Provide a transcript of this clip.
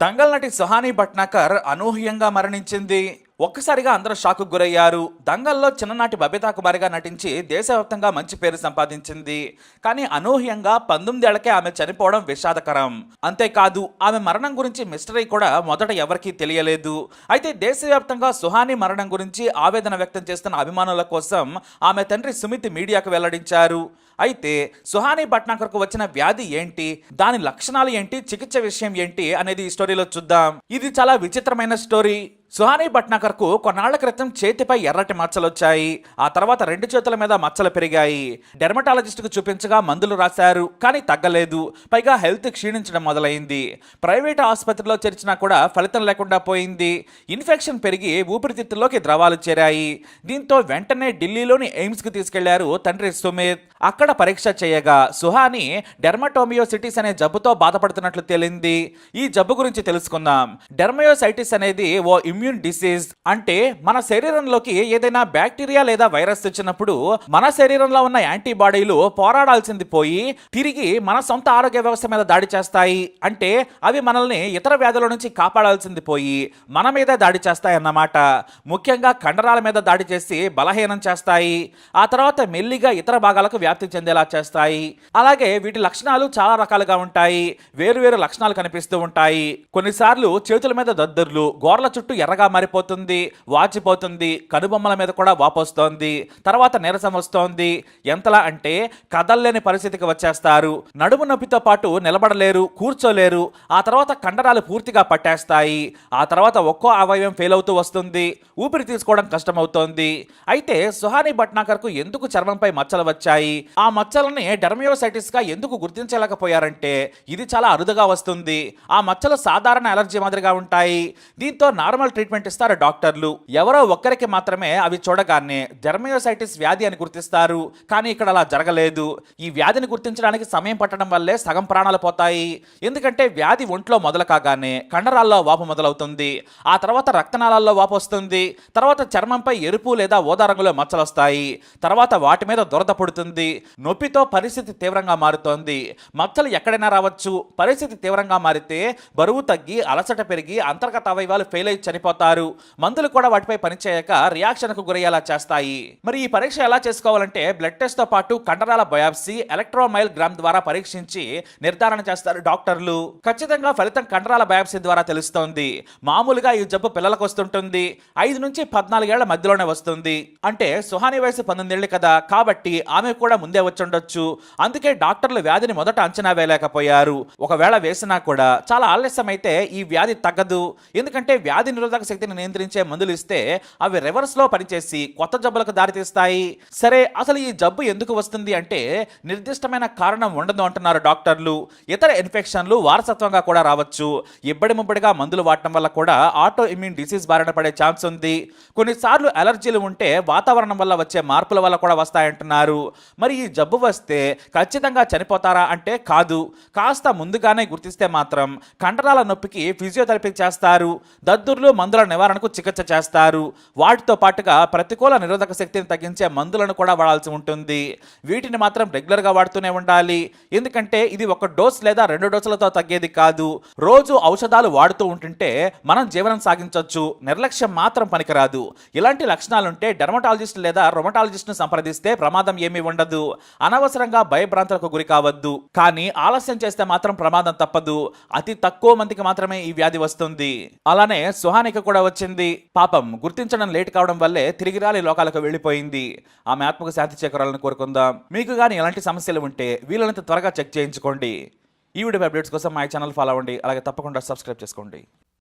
దంగల్ నటి సుహానీ భట్నాకర్ అనూహ్యంగా మరణించింది. ఒక్కసారిగా అందరూ షాకు గురయ్యారు. దంగల్లో చిన్ననాటి బబితా కుమారిగా నటించి దేశవ్యాప్తంగా మంచి పేరు సంపాదించింది. కానీ అనూహ్యంగా పంతొమ్మిదేళ్ళకే ఆమె చనిపోవడం విషాదకరం. అంతేకాదు ఆమె మరణం గురించి మిస్టరీ కూడా మొదట ఎవరికీ తెలియలేదు. అయితే దేశవ్యాప్తంగా సుహానీ మరణం గురించి ఆవేదన వ్యక్తం చేస్తున్న అభిమానుల కోసం ఆమె తండ్రి సుమిత్ మీడియాకు వెల్లడించారు. అయితే సుహానీ భట్నాకర్కు వచ్చిన వ్యాధి ఏంటి? దాని లక్షణాలు ఏంటి? చికిత్స విషయం ఏంటి? అనేది ఈ స్టోరీలో చూద్దాం. ఇది చాలా విచిత్రమైన స్టోరీ. సుహానీ భట్నాకర్కు కొన్నాళ్ళ క్రితం చేతిపై ఎర్రటి మచ్చలు వచ్చాయి ఆ తర్వాత రెండు చేతుల మీద మచ్చలు పెరిగాయి. డెర్మటాలజిస్ట్కు చూపించగా మందులు రాశారు కానీ తగ్గలేదు. పైగా హెల్త్ క్షీణించడం మొదలైంది. ప్రైవేట్ ఆసుపత్రిలో చేర్చినా కూడా ఫలితం లేకుండా పోయింది. ఇన్ఫెక్షన్ పెరిగి ఊపిరితిత్తుల్లోకి ద్రవాలు చేరాయి. దీంతో వెంటనే ఢిల్లీలోని ఎయిమ్స్కి తీసుకెళ్ళారు తండ్రి సుమేత్ అక్కడ పరీక్ష చేయగా సుహాని డెర్మటోమియోసిటీస్ అనే జబ్బుతో బాధపడుతున్నట్లు తేలింది. ఈ జబ్బు గురించి తెలుసుకుందాం. డెర్మయోసైటిస్ అనేది ఓ ఇమ్యూన్ డిసీజ్ అంటే మన శరీరంలోకి ఏదైనా బ్యాక్టీరియా లేదా వైరస్ వచ్చినప్పుడు మన శరీరంలో ఉన్న యాంటీబాడీలు పోరాడాల్సింది పోయి తిరిగి మన సొంత ఆరోగ్య వ్యవస్థ మీద దాడి చేస్తాయి. అంటే అవి మనల్ని ఇతర వ్యాధుల నుంచి కాపాడాల్సింది పోయి మన మీద దాడి చేస్తాయి అన్నమాట ముఖ్యంగా కండరాల మీద దాడి చేసి బలహీనం చేస్తాయి. ఆ తర్వాత మెల్లిగా ఇతర భాగాలకు వ్యాప్తి చెందేలా చేస్తాయి. అలాగే వీటి లక్షణాలు చాలా రకాలుగా ఉంటాయి. వేరు వేరు లక్షణాలు కనిపిస్తూ ఉంటాయి. కొన్నిసార్లు చేతుల మీద దద్దుర్లు గోర్ల చుట్టూ ఎర్రగా మారిపోతుంది వాచిపోతుంది కనుబొమ్మల మీద కూడా వాపొస్తోంది తర్వాత నీరసం వస్తోంది. ఎంతలా అంటే కదల్లేని పరిస్థితికి వచ్చేస్తారు. నడుము నొప్పితో పాటు నిలబడలేరు కూర్చోలేరు. ఆ తర్వాత కండరాలు పూర్తిగా పట్టేస్తాయి. ఆ తర్వాత ఒక్కో అవయవం ఫెయిల్ అవుతూ వస్తుంది. ఊపిరి తీసుకోవడం కష్టమవుతోంది. అయితే సుహానీ భట్నాకర్కు ఎందుకు చర్మంపై మచ్చలు వచ్చాయి? ఆ మచ్చలని డెర్మియోసైటిస్గా ఎందుకు గుర్తించలేకపోయారంటే ఇది చాలా అరుదుగా వస్తుంది. ఆ మచ్చలు సాధారణ అలర్జీ మాదిరిగా ఉంటాయి. దీంతో నార్మల్ ట్రీట్మెంట్ ఇస్తారు డాక్టర్లు. ఎవరో ఒక్కరికి మాత్రమే అవి చూడగానే జర్మయోసైటిస్ వ్యాధి అని గుర్తిస్తారు. కానీ ఇక్కడ అలా జరగలేదు. ఈ వ్యాధిని గుర్తించడానికి సమయం పట్టడం వల్లే సగం ప్రాణాలు పోతాయి. ఎందుకంటే వ్యాధి ఒంట్లో మొదలు కాగానే కండరాల్లో వాపు మొదలవుతుంది. ఆ తర్వాత రక్తనాళాల్లో వాపు వస్తుంది. తర్వాత చర్మంపై ఎరుపు లేదా ఓదా రంగులో మచ్చలు వస్తాయి. తర్వాత వాటి మీద దురద పుడుతుంది. నొప్పితో పరిస్థితి తీవ్రంగా మారుతోంది. మచ్చలు ఎక్కడైనా రావచ్చు. పరిస్థితి తీవ్రంగా మారితే బరువు తగ్గి అలసట పెరిగి అంతర్గత అవయవాలు ఫెయిల్ అయి చనిపోతారు మందులు కూడా వాటిపై పనిచేయక రియాక్షన్కు గురయ్యేలా చేస్తాయి. మరి ఈ పరీక్ష ఎలా చేసుకోవాలంటే బ్లడ్ టెస్ట్తో పాటు కండరాల బయాప్సీ ఎలక్ట్రోమైల్ గ్రామ్ ద్వారా పరీక్షించి నిర్ధారణ చేస్తారు డాక్టర్లు. ఖచ్చితంగా ఫలితం కండరాల బయాప్సీ ద్వారా తెలుస్తోంది. మామూలుగా ఈ జబ్బు పిల్లలకు వస్తుంటుంది. ఐదు నుంచి పద్నాలుగేళ్ళ మధ్యలోనే వస్తుంది. అంటే సుహాని వయసు పంతొమ్మిదేళ్ళు కదా కాబట్టి ఆమె కూడా ముందే వచ్చుండొచ్చు. అందుకే డాక్టర్లు వ్యాధిని మొదట అంచనా వేయలేకపోయారు. ఒకవేళ వేసినా కూడా చాలా ఆలస్యం అయితే ఈ వ్యాధి తగ్గదు. ఎందుకంటే వ్యాధి నిరోధక శక్తిని నియంత్రించే మందులు ఇస్తే అవి రివర్స్లో పనిచేసి కొత్త జబ్బులకు దారితీస్తాయి సరే అసలు ఈ జబ్బు ఎందుకు వస్తుంది అంటే నిర్దిష్టమైన కారణం ఉండదు అంటున్నారు డాక్టర్లు. ఇతర ఇన్ఫెక్షన్లు వారసత్వంగా కూడా రావచ్చు. ఇబ్బడి ముబ్బడిగా మందులు వాడటం వల్ల కూడా ఆటో ఇమ్యూన్ డిసీజ్ బారిన పడే ఛాన్స్ ఉంది. కొన్నిసార్లు అలర్జీలు ఉంటే వాతావరణం వల్ల వచ్చే మార్పుల వల్ల కూడా వస్తాయంటున్నారు మరి ఈ జబ్బు వస్తే ఖచ్చితంగా చనిపోతారా అంటే కాదు. కాస్త ముందుగానే గుర్తిస్తే మాత్రం కండరాల నొప్పికి ఫిజియోథెరపీ చేస్తారు. దద్దుర్లు మందుల నివారణకు చికిత్స చేస్తారు. వాటితో పాటుగా ప్రతికూల నిరోధక శక్తిని తగ్గించే మందులను కూడా వాడాల్సి ఉంటుంది. వీటిని మాత్రం రెగ్యులర్గా వాడుతూనే ఉండాలి. ఎందుకంటే ఇది ఒక డోస్ లేదా రెండు డోసులతో తగ్గేది కాదు. రోజు ఔషధాలు వాడుతూ ఉంటుంటే మనం జీవనం సాగించవచ్చు నిర్లక్ష్యం మాత్రం పనికిరాదు. ఇలాంటి లక్షణాలుంటే డెర్మటాలజిస్ట్ లేదా రొమటాలజిస్ట్ను సంప్రదిస్తే ప్రమాదం ఏమీ ఉండదు. అనవసరంగా భయభ్రాంతులకు గురి కావద్దు. కానీ ఆలస్యం చేస్తే మాత్రం ప్రమాదం తప్పదు. అతి తక్కువ మందికి మాత్రమే ఈ వ్యాధి వస్తుంది. అలానే సుహానికి కూడా వచ్చింది. పాపం గుర్తించడం లేట్ కావడం వల్లే తిరిగి రాలి లోకాలకు వెళ్ళిపోయింది. ఆమె ఆత్మకు శాంతి చేకూరాలని కోరుకుందాం. మీకు కానీ ఎలాంటి సమస్యలు ఉంటే వీలైనంత త్వరగా చెక్ చేయించుకోండి. ఈ వీడియో అప్డేట్స్ కోసం మా ఛానల్ ఫాలో అవ్వండి. అలాగే తప్పకుండా సబ్స్క్రైబ్ చేసుకోండి.